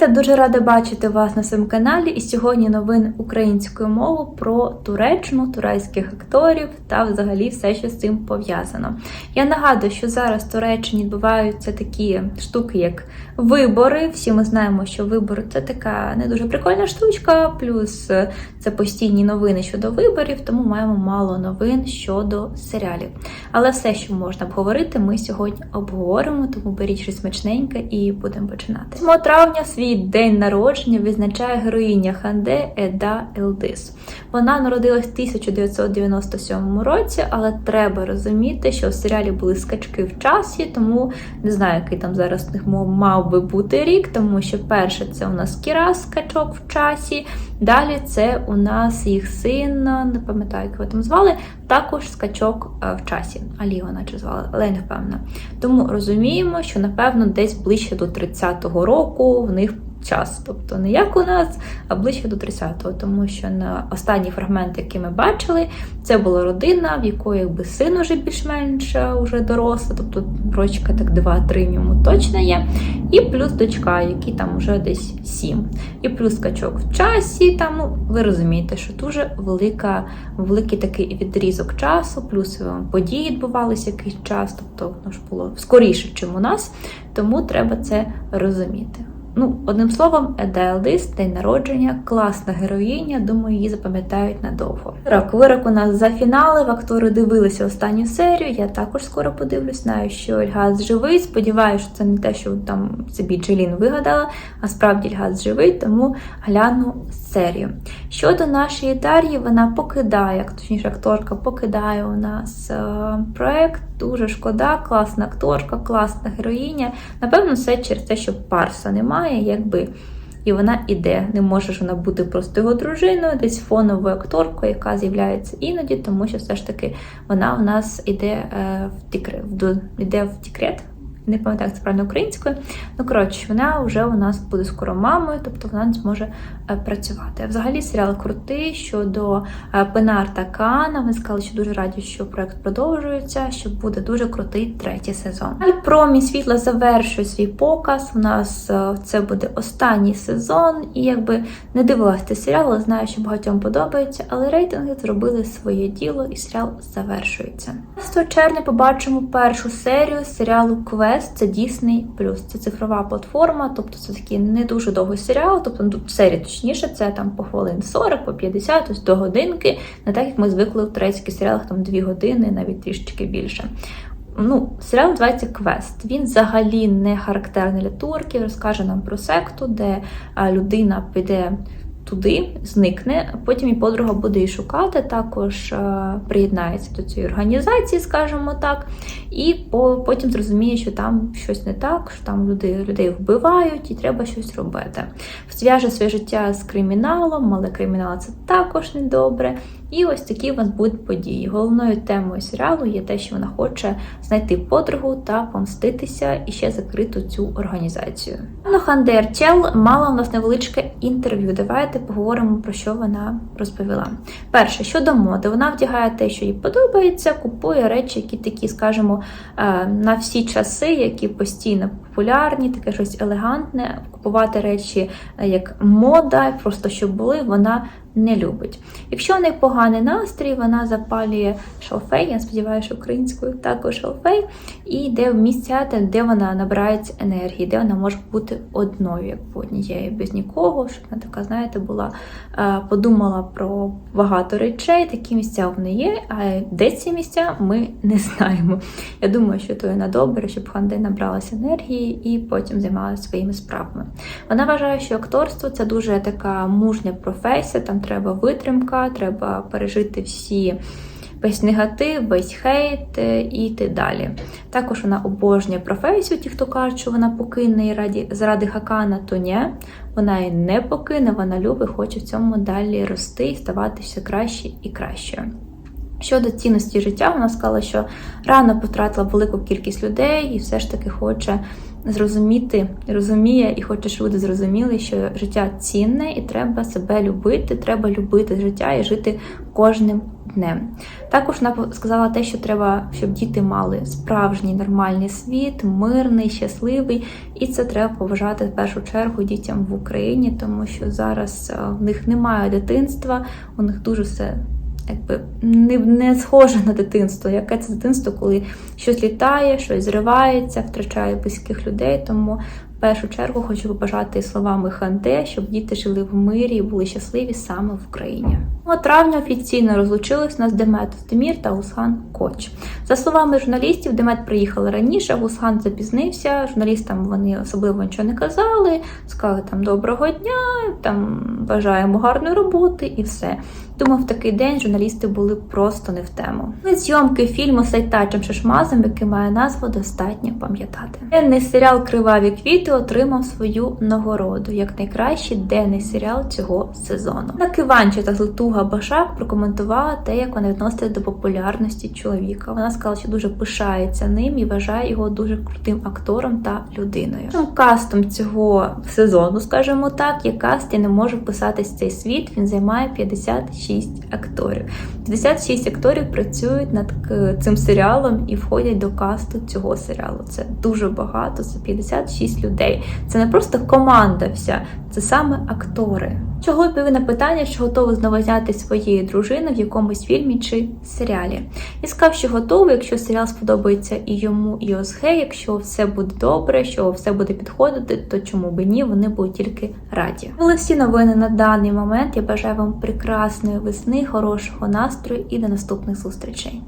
Я дуже рада бачити вас на своєму каналі. І сьогодні новини українською мовою про Туреччину, турецьких акторів та взагалі все, що з цим пов'язано. Я нагадую, що зараз в Туреччині відбуваються такі штуки, як вибори. Всі ми знаємо, що вибори це така не дуже прикольна штучка, плюс е, це постійні новини щодо виборів, тому маємо мало новин щодо серіалів. Але все, що можна обговорити, ми сьогодні обговоримо, тому беріть щось смачненьке і будемо починати. 7 травня свій день народження відзначає героїня Ханде Еда Елдис. Вона народилась в 1997 році, але треба розуміти, що в серіалі були скачки в часі, тому не знаю, який там зараз мав би бути рік, тому що перше це у нас Кіра скачок в часі. Далі це у нас їх син, не пам'ятаю, як його там звали, також скачок е, в часі. Алі його наче звали, але не впевнена. Тому розуміємо, що напевно десь ближче до 30-го року в них час. Тобто не як у нас, а ближче до 30-го. Тому що на останній фрагмент, який ми бачили, це була родина, в якої якби син уже більш-менш уже доросла, тобто рочка так 2-3 в ньому точно є. І плюс дочка, який там вже десь 7. І плюс скачок в часі. Там, ну, ви розумієте, що дуже велика, великий такий відрізок часу, плюс події відбувалися якийсь час, тобто воно ж було скоріше, ніж у нас. Тому треба це розуміти. Ну, одним словом, Еделдис, день народження, класна героїня, думаю, її запам'ятають надовго. Вирок, вирок у нас за фінали. В актори дивилися останню серію. Я також скоро подивлюсь. Знаю, що Ільгаз живий. Сподіваюся, що це не те, що там собі Джелін вигадала, а справді Ільгаз живий, тому гляну серію. Щодо нашої Дар'ї, вона покидає, точніше, акторка покидає у нас е, проект. Дуже шкода, класна акторка, класна героїня. Напевно, все через те, що парса немає, якби. І вона іде. Не може ж вона бути просто його дружиною, десь фоновою акторкою, яка з'являється іноді, тому що все ж таки вона в нас іде е, в декрет, іде в декрет. Не пам'ятаю, як це правильно українською. Ну, коротше, вона вже у нас буде скоро мамою, тобто вона зможе е, працювати. Взагалі серіал крутий щодо е, Пенар та Кана. Ми сказали, що дуже раді, що проект продовжується, що буде дуже крутий третій сезон. Промі світла завершує свій показ. У нас е, це буде останній сезон, і якби не дивилася цей серіал, але знаю, що багатьом подобається. Але рейтинги зробили своє діло, і серіал завершується. 6 червня побачимо першу серію серіалу Квест. Це Disney+. Це цифрова платформа, тобто це такий не дуже довгий серіал, тобто ну, серія точніше, це там по хвилин 40, по 50, ось до годинки. Не так як ми звикли в турецьких серіалах там 2 години, навіть трішечки більше. Ну, серіал називається Квест. Він взагалі не характерний для турків, розкаже нам про секту, де людина піде туди, зникне, потім і подруга буде її шукати, також а, приєднається до цієї організації, скажімо так, і по, потім зрозуміє, що там щось не так, що там люди, людей вбивають і треба щось робити. Зв'яже своє життя з криміналом, але кримінал це також недобре. І ось такі у вас будуть події. Головною темою серіалу є те, що вона хоче знайти подругу та помститися і ще закрити цю організацію. Ну, Ханде Арчел мала у нас невеличке інтерв'ю. Давайте поговоримо про що вона розповіла. Перше, щодо моди, вона вдягає те, що їй подобається, купує речі, які такі, скажімо, е, на всі часи, які постійно популярні, таке щось елегантне. Купувати речі е, як мода, просто щоб були, вона не любить. Якщо в неї поганий настрій, вона запалює шалфей, я сподіваюся, українською також шалфей, і йде в місця, де- вона набирається енергії, де вона може бути одною, як однією, без нікого, щоб вона така, знаєте, була е, подумала про багато речей. Такі місця в неї є. А де ці місця, ми не знаємо. Я думаю, що то і на добре, щоб Ханде набралася енергії і потім займалася своїми справами. Вона вважає, що акторство це дуже така мужня професія, там треба витримка, треба пережити всі. Весь негатив, весь хейт е, і йти далі. Також вона обожнює професію. Ті, хто кажуть, що вона покине її раді, заради Хакана, то ні. Вона її не покине, вона любить, хоче в цьому далі рости і ставати все краще і кращою. Щодо цінності життя, вона сказала, що рано потратила велику кількість людей і все ж таки хоче зрозуміти, розуміє і хоче, щоб люди зрозуміли, що життя цінне і треба себе любити, треба любити життя і жити кожним днем. Також вона сказала те, що треба, щоб діти мали справжній нормальний світ, мирний, щасливий, і це треба поважати в першу чергу дітям в Україні, тому що зараз е, в них немає дитинства, у них дуже все якби не, не схоже на дитинство. Яке це дитинство, коли щось літає, щось зривається, втрачає близьких людей. Тому в першу чергу хочу побажати словами Ханте, щоб діти жили в мирі і були щасливі саме в Україні. У травня офіційно розлучились нас Демет Остемір та Гусхан Коч. За словами журналістів, Демет приїхали раніше, Гусхан запізнився. Журналістам вони особливо нічого не казали, сказали там доброго дня, там бажаємо гарної роботи і все. Думаю, в такий день журналісти були просто не в тему. Від зйомки фільму з Айтачем Шишмазом, який має назву Достатньо пам'ятати. Денний серіал Криваві квіти отримав свою нагороду як найкращий денний серіал цього сезону. На Киванчі та Златуга Башак прокоментувала те, як вона відноситься до популярності чоловіка. Вона сказала, що дуже пишається ним і вважає його дуже крутим актором та людиною. Ну, Кастом цього сезону, скажімо так, є каст, я не можу писатись цей світ. Він займає 56 акторів. 56 акторів працюють над цим серіалом і входять до касту цього серіалу. Це дуже багато, це 56 людей. Це не просто команда вся, це саме актори. Чого відповів на питання, що готовий знову зняти своєї дружини в якомусь фільмі чи серіалі. І сказав, що готовий, якщо серіал сподобається і йому, і ОСГ, якщо все буде добре, що все буде підходити, то чому би ні, вони будуть тільки раді. Були всі новини на даний момент. Я бажаю вам прекрасної весни, хорошого настрою і до наступних зустрічей.